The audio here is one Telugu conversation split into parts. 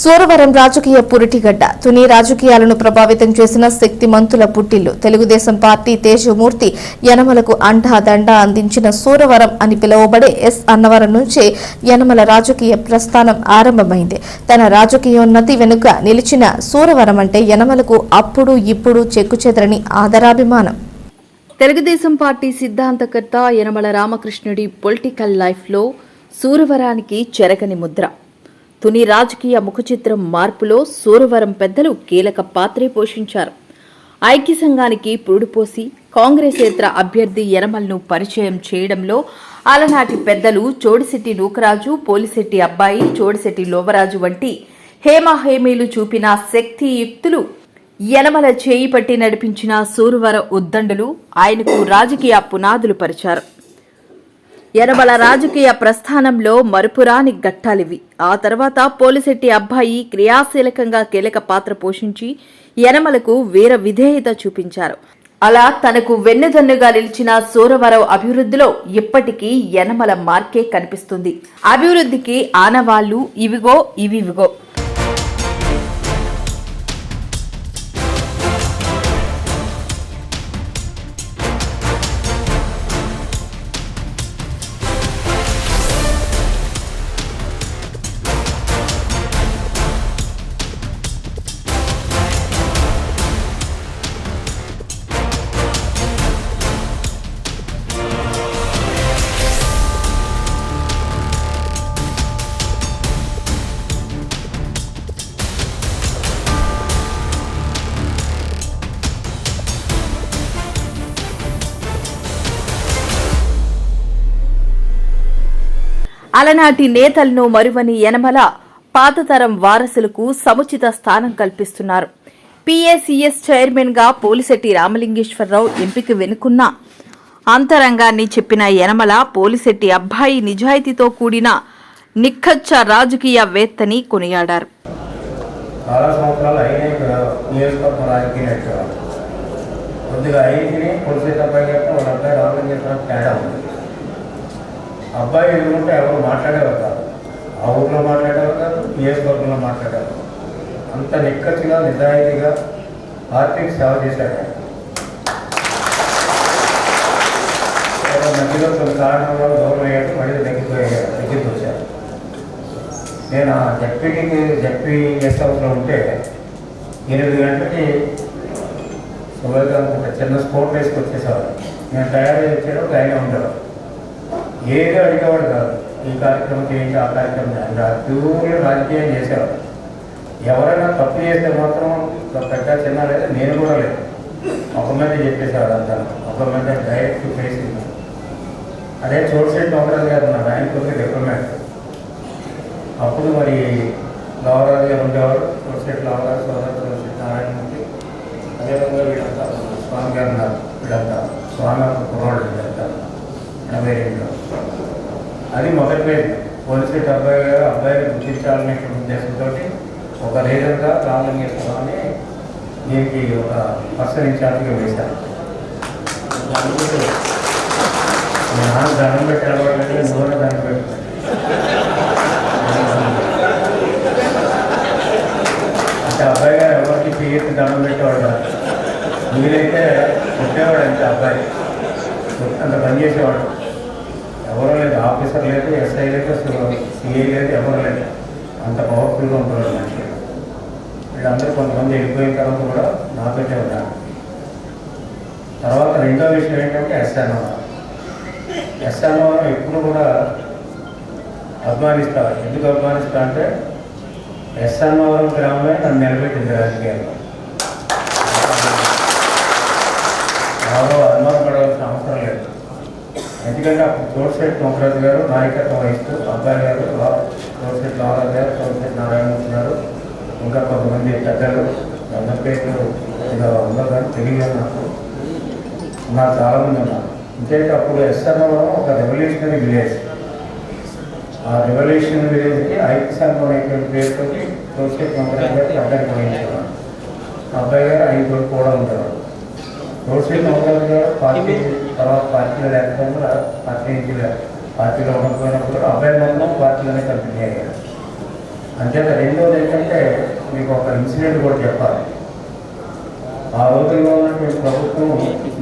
Suravaram రాజకీయ పురిటిగడ్డ. తుని రాజకీయాలను ప్రభావితం చేసిన శక్తిమంతుల పుట్టిల్లు. తెలుగుదేశం పార్టీ తేజమూర్తి యనమలకు అండా దండ అందించిన సూరవరం అని పిలువబడే ఎస్. అన్నవరం నుంచే యనమల రాజకీయ ప్రస్థానం ఆరంభమైంది. తన రాజకీయోన్నతి వెనుక నిలిచిన సూరవరం అంటే యనమలకు అప్పుడు ఇప్పుడు చెక్కుచెదరని ఆదరాభిమానం. తెలుగుదేశం పార్టీ సిద్ధాంతకర్త యనమల రామకృష్ణుడి పొలిటికల్ లైఫ్లో సూరవరానికి చెరగని ముద్ర. తుని రాజకీయ ముఖచిత్రం మార్పులో సూరవరం పెద్దలు కీలక పాత్రే పోషించారు. ఐక్య సంఘానికి పురుడుపోసి కాంగ్రెసేతర అభ్యర్థి యనమల్ను పరిచయం చేయడంలో అలనాటి పెద్దలు చోడిశెట్టి నూకరాజు పోలిశెట్టి అబ్బాయి చోడిశెట్టి లోవరాజు వంటి హేమహేమీలు చూపిన శక్తియుక్తులు యనమల చేయి పట్టి నడిపించిన సూరువర ఉద్దండులు ఆయనకు రాజకీయ పునాదులు పరిచారు. యనమల రాజకీయ ప్రస్థానంలో మరుపురాని ఘట్టాలివి. ఆ తర్వాత పోలిశెట్టి అబ్బాయి క్రియాశీలకంగా కీలక పాత్ర పోషించి యనమలకు వీర విధేయత చూపించారు. అలా తనకు వెన్నుదన్నుగా నిలిచిన సూరవరం అభివృద్ధిలో ఇప్పటికీ యనమల మార్కే కనిపిస్తుంది. అభివృద్ధికి ఆనవాళ్ళు ఇవిగో ఇవివిగో. అలనాటి నేతలను మరువని యనమల పాతతరం వారసులకు సముచిత స్థానం కల్పిస్తున్నారు. పిఏసిఎస్ చైర్మన్గా పోలిశెట్టి రామలింగేశ్వరరావు ఎంపిక వెనుకున్న అంతరంగాన్ని చెప్పిన యనమల పోలిశెట్టి అబ్బాయి నిజాయితీతో కూడిన నిక్కచ్చ రాజకీయవేత్తని కొనియాడారు. చాలా సంవత్సరాలు అయినాయి ఇక్కడ నియోజకవర్గం రాజకీయ కొద్దిగా అయింది పొలిసేట్ అబ్బాయి గారు వాళ్ళ అబ్బాయి రావడం చేసిన తేడా ఉంది. అబ్బాయి ఎదుగుంటే ఎవరు మాట్లాడేవారు కాదు. ఆ ఊర్లో మాట్లాడేవారు కాదు నియోజకవర్గంలో మాట్లాడేవారు అంత నిక్కచ్చిగా నిజాయితీగా పార్టీకి సేవ చేశాడు మధ్యలో కొన్ని కారణాల వల్ల దూరం అయ్యాడు మళ్ళీ తగ్గిపోయాడు దగ్గరికి వచ్చారు నేను ఆ జడ్పీకి జడ్పీ గెస్ట్ హౌస్లో ఉంటే ఎనిమిది గంటలకి సుభాష్ చిన్న స్పోర్ట్ వేసుకు వచ్చేసేవాడు నేను తయారు చేసేటప్పుడు ఆయన ఉండేవాడు ఏదో అడిగేవాడు కాదు. ఈ కార్యక్రమం చేయండి ఆ కార్యక్రమం చేయండి ఆ రాజకీయం చేసేవాడు. ఎవరైనా తప్పు చేస్తే మాత్రం పెద్ద చిన్న లేదా నేను కూడా లేదు. ఒక మీద చెప్పేసేవాడు అంతా. ఒక మీద డైరెక్ట్ ఫేస్ అదే చోట్సెట్ నోకరాజు గారు నా బ్యాంక్ డిప్లొమాట్. అప్పుడు మరి గౌరవాలు గారు ఉండేవారు. చోట్సెట్ లావరాజు సోదరు చోట్సెట్ నారాయణమూర్తి అదేవిధంగా వీళ్ళంతా స్వామి గారు ఉన్నారు. వీళ్ళంతా స్వామి యొక్క కుర్రాళ్ళు వీళ్ళంతా. ఎనభై రెండులో అది మొదటి పేరు. పోలీసు అబ్బాయి గారు అబ్బాయిని గుర్తించాలనే ఉద్దేశంతో ఒక లీడర్గా చేస్తామని దీనికి ఒక పర్సన్ ఇన్ఛార్జ్గా వేశారు. నాన్న దండం పెట్టి నూనె దండం పెట్టి అంటే అబ్బాయి గారు ఎవరికి తీయకి దండం పెట్టేవాడు మీరైతే పుట్టేవాడు అంటే అబ్బాయి. అంత పనిచేసేవాడు ఎవరు లేదు ఆఫీసర్ లేదు ఎస్ఐ లేదు సిఐ లేదు ఎవరు లేదు. అంత పవర్ఫుల్గా ఉంటారు మనిషి వీళ్ళందరూ కొంతమంది వెళ్ళిపోయిన తర్వాత కూడా నాతోటే ఉన్నారు తర్వాత రెండో విషయం ఏంటంటే ఎస్ఎన్ఓ ఎస్ఎన్ఓ ఎప్పుడు కూడా అభిమానిస్తారు ఎందుకు అభిమానిస్తా అంటే ఎస్ఎన్ఓవరం గ్రామమే నన్ను నిలబెట్టింది రాజకీయాల్లో. ఎవరో అనుమానం పడవలసిన అవసరం లేదు. ఎందుకంటే అప్పుడు చోట్సెట్ నోకరాజు గారు నాయకత్వం వహిస్తూ అబ్బాయి గారు చోట్సెట్ నాగరాజు గారు చోట్సెట్ నారాయణమూర్తి గారు ఇంకా కొంతమంది పెద్దలు అందరిపేట్లు ఇలా ఉందో కానీ తెలియదు నాకు. నాకు చాలామంది ఉన్నారు. ఇంకేంటి అప్పుడు ఎస్ఆర్ఓ ఒక రెవల్యూషనరీ విలేజ్ ఆ రెవల్యూషనరీ విలేజ్కి ఐదు సంఘం అనేటువంటి పేరుతో తోసే కంపెనీ గారికి అబ్బాయి పోయించేవాడు అబ్బాయి గారు ఐదు కూడా ఉంటారు కంపెనీ గారు పార్టీ తర్వాత పార్టీలో లేకపోతే పార్టీ నుంచి లే- పార్టీలో ఉండకపోయినప్పుడు అబ్బాయి మొత్తం పార్టీలోనే కంటిన్యూ అయ్యారు. అంతేత రెండోది ఏంటంటే మీకు ఒక ఇన్సిడెంట్ కూడా చెప్పాలి. ఆ రోజుల్లో ఉన్నటువంటి ప్రభుత్వం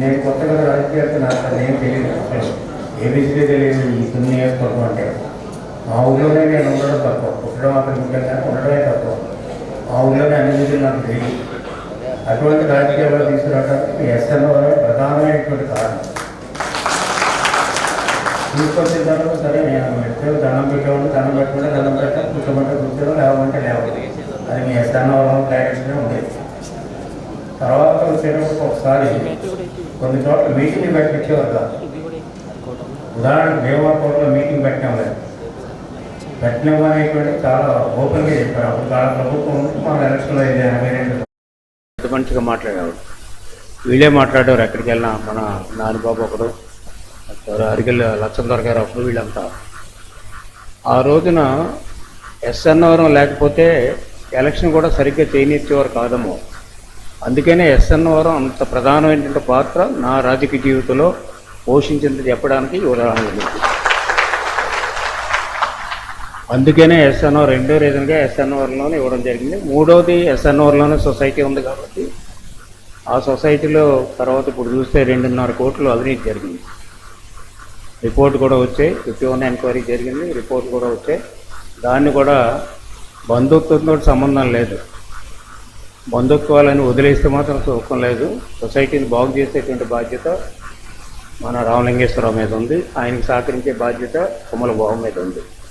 నేను కొత్తగా రాజకీయాలకు నాకు అది తెలియదు. ఏబిసిడీ తెలియదు ఈ కొన్ని నియోజకవర్గం అంటే. మా ఊళ్ళోనే నేను ఉండడం తక్కువ. పుట్టడం అక్కడ ముఖ్యంగా ఉండడమే తక్కువ. మా ఊళ్ళోనే అన్ని విధులు నాకు తెలియదు. అటువంటి రాజకీయాల్లో తీసుకురావడానికి ఎస్ఎన్ఓ ప్రధానమైనటువంటి కారణం. తీసుకొచ్చిన తర్వాత సరే నేను ఎప్పుడు దండం పెట్టేవాడు దండం పెట్టుకుంటే దండం పెట్టాలి కూర్చోమంటే కూర్చోడం లేవమంటే లేవాలి అది మీ ఎస్ఎన్ఓ డైరెక్షనే ఉండేది. తర్వాత వచ్చేటప్పుడు ఒకసారి కొన్ని చోట్ల మీటింగ్ పెట్టించేవారు కాదు. ఉదాహరణకు దేవాకోటలో మీటింగ్ పెట్టినాం లేదు పెట్టినాం అనేటువంటి చాలా ఓపెన్గా చెప్పారు. అప్పుడు చాలా ప్రభుత్వం మన ఎలక్షన్లో ఇది ఎనభై రెండు. పెద్ద మనిషిగా మాట్లాడేవాడు. వీళ్ళే మాట్లాడారు ఎక్కడికి వెళ్ళినా మన నానిబాబు ఒకడు అరికెళ్ళి లచ్చందర్ గారు అప్పుడు వీళ్ళంతా. ఆ రోజున ఎస్ఎన్వరం లేకపోతే ఎలక్షన్ కూడా సరిగ్గా చేయనిచ్చేవారు కాదమ్మో. అందుకనే ఎస్ఎన్వరం అంత ప్రధానమైనటువంటి పాత్ర నా రాజకీయ జీవితంలో పోషించింది చెప్పడానికి ఉదాహరణ అందుకనే ఎస్ఎన్ఓ రెండో రీజన్గా ఎస్ఎన్ఓర్లోనే ఇవ్వడం జరిగింది. మూడోది ఎస్ఎన్ఓర్లోనే సొసైటీ ఉంది కాబట్టి ఆ సొసైటీలో తర్వాత ఇప్పుడు చూస్తే రెండున్నర కోట్లు అవినీతి జరిగింది. రిపోర్ట్ కూడా వచ్చాయి. ఫిఫ్టీ వన్ ఎంక్వైరీ జరిగింది. రిపోర్ట్ కూడా వచ్చాయి. దాన్ని కూడా బంధుత్వంతో సంబంధం లేదు. బంధుత్వాలని వదిలేస్తే మాత్రం సుఖం లేదు. సొసైటీని బాగు చేసేటువంటి బాధ్యత మన రామలింగేశ్వరరావు మీద ఉంది. ఆయనకు సహకరించే బాధ్యత కుమ్మల బాబు మీద ఉంది.